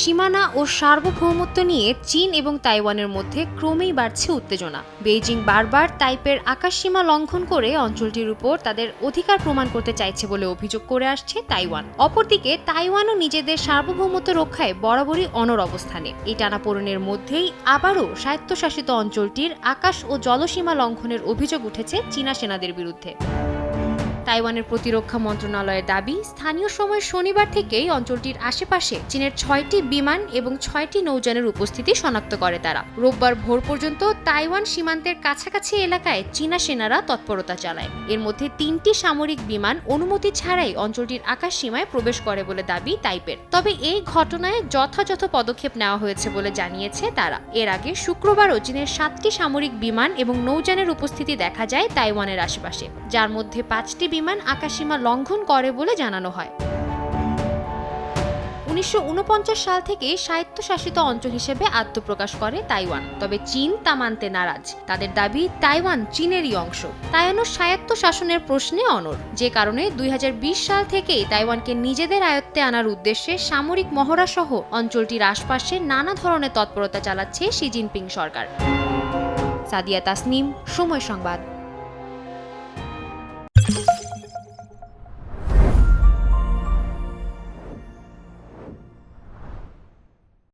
সীমানা ও সার্বভৌমত্ব নিয়ে চীন এবং তাইওয়ানের মধ্যে ক্রমেই বাড়ছে উত্তেজনা। বেইজিং বারবার তাইপের আকাশসীমা লঙ্ঘন করে অঞ্চলটির উপর তাদের অধিকার প্রমাণ করতে চাইছে বলে অভিযোগ করে আসছে তাইওয়ান। অপরদিকে, তাইওয়ানও নিজেদের সার্বভৌমত্ব রক্ষায় বরাবরই অনর অবস্থানে। এই টানাপোড়েনের মধ্যেই আবারও স্বায়ত্তশাসিত অঞ্চলটির আকাশ ও জলসীমা লঙ্ঘনের অভিযোগ উঠেছে চীনা সেনাদের বিরুদ্ধে। তাইওয়ানের প্রতিরক্ষা মন্ত্রণালয়ের দাবি, স্থানীয় সময় শনিবার থেকেই অঞ্চলটির আশেপাশে চীনের ছয়টি বিমান এবং ছয়টি নৌযানের উপস্থিতি শনাক্ত করে তারা। রোববার ভোর পর্যন্ত তাইওয়ান সীমান্তের কাছাকাছি এলাকায় চীনা সেনারা তৎপরতা চালায়। এর মধ্যে তিনটি সামরিক বিমান অনুমতি ছাড়াই অঞ্চলটির আকাশ সীমায় প্রবেশ করে বলে দাবি তাইপের। তবে এই ঘটনায় যথাযথ পদক্ষেপ নেওয়া হয়েছে বলে জানিয়েছে তারা। এর আগে শুক্রবারও চীনের সাতটি সামরিক বিমান এবং নৌযানের উপস্থিতি দেখা যায় তাইওয়ানের আশেপাশে, যার মধ্যে পাঁচটি বিমান আকাশসীমা লঙ্ঘন করে বলে জানানো হয়। উনিশশো উনপঞ্চাশ সাল থেকে স্বায়ত্তশাসিত অঞ্চল হিসেবে আত্মপ্রকাশ করে তাইওয়ান। তবে চীন তা মানতে নারাজ। তাদের দাবি, তাইওয়ান চীনেরই অংশ। তাইওয়ানও স্বায়ত্ত শাসনের প্রশ্নে অনর যে কারণে দুই হাজার বিশ সাল থেকেই তাইওয়ানকে নিজেদের আয়ত্তে আনার উদ্দেশ্যে সামরিক মহড়া সহ অঞ্চলটির আশপাশে নানা ধরনের তৎপরতা চালাচ্ছে শি জিনপিং সরকার। সাদিয়া তাসনিম, সময় সংবাদ।